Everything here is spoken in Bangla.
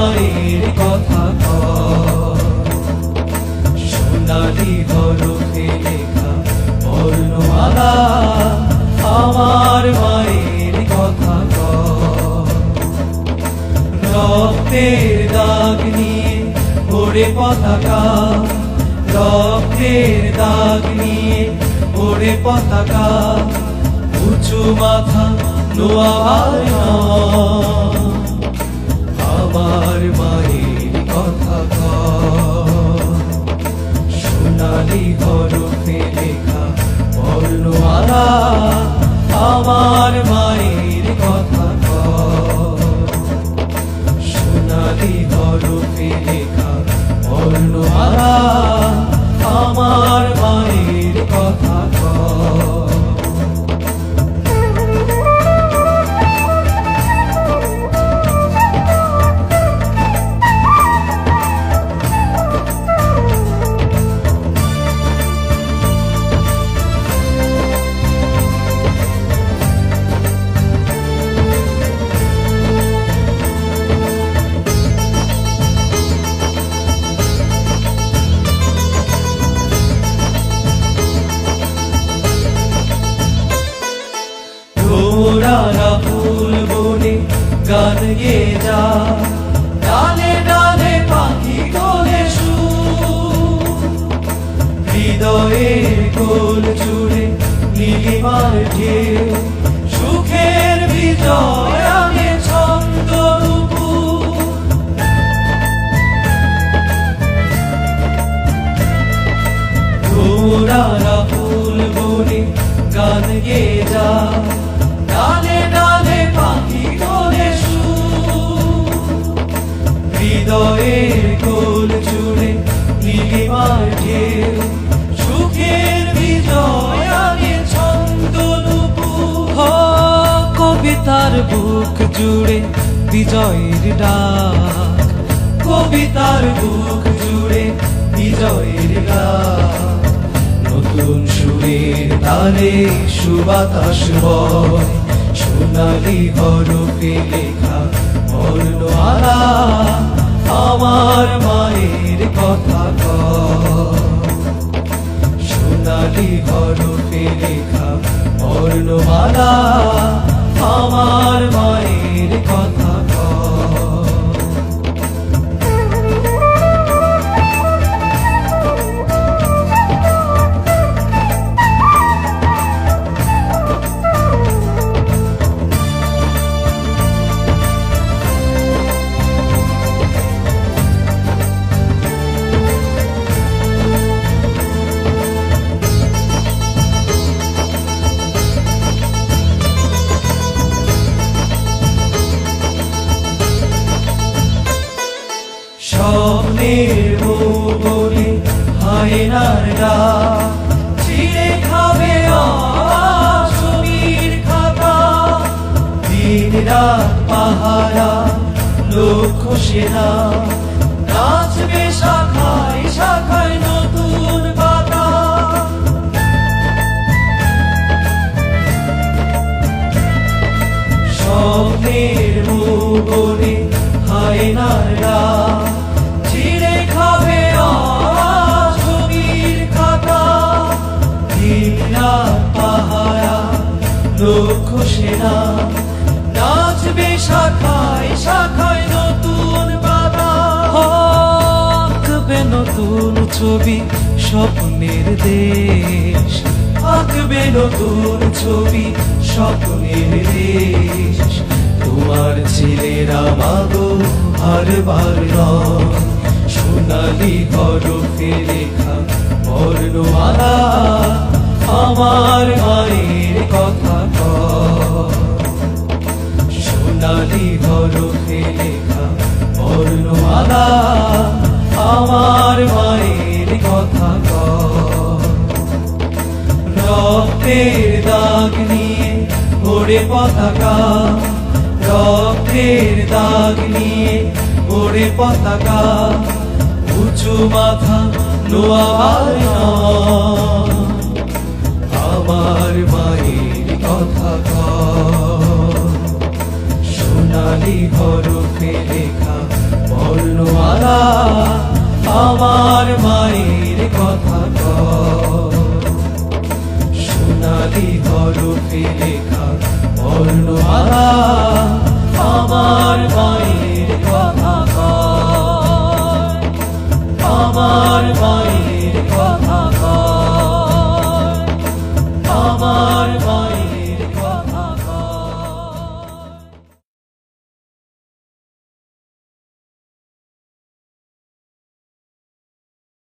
মায়ের কথা সোনালি হরফে লেখা বর্ণমালা আমার মায়ের কথা রক্তের দাগ নিয়ে ওড়ে পতাকা, রক্তের দাগ নিয়ে ওড়ে পতাকা, উঁচু মাথা নোয়ার নয়। আমার মায়ের কথা। সোনালি হরফে লেখা বর্ণমালা আমার মায়ের কথা। সোনালি হরফে লেখা ঘোড়ারা ফুল বনে গান গেয়ে যা। ডালে ডালে পাখি হৃদয়ের কোল জুড়ে নীলিমার ঢেউ। সুখের বিজয় রূপুর। ফুল বনে গান কবিতার বুক জুড়ে বিজয়ের ডাক। কবিতার বুক জুড়ে বিজয়ের ডাক। নতুন সুরের তালে সুবাতাস বয়, সোনালি হরফে লেখা বর্ণমালা স্বপ্নের বলে হায়নার ডাক ছিঁড়ে খাবে ছবির খাতা। দিন রাত পাহারা লক্ষ্য সেনা নাচবে শাখায় শাখায় নতুন পাতা। স্বপ্নের মুগরে হায়নার লক্ষ্য সেনা নাচবে শাখায় শাখায় নতুন বাধা। আঁকবে নতুন ছবি স্বপ্নের দেশ। আঁকবে নতুন ছবি স্বপ্নের দেশ। তোমার ছেলেরা মাগো হারবার নয়। সোনালি হরফে লেখা বর্ণমালা। আমার মায়ের কথা সোনালি হরফে লেখা বর্ণমালা আমার মায়ের কথা রক্তের দাগ নিয়ে ওড়ে পতাকা, রক্তের দাগ নিয়ে ওড়ে পতাকা, উঁচু মাথা নোয়ার নয়। আমার মায়ের কথা সোনালি হরফে লেখা আমার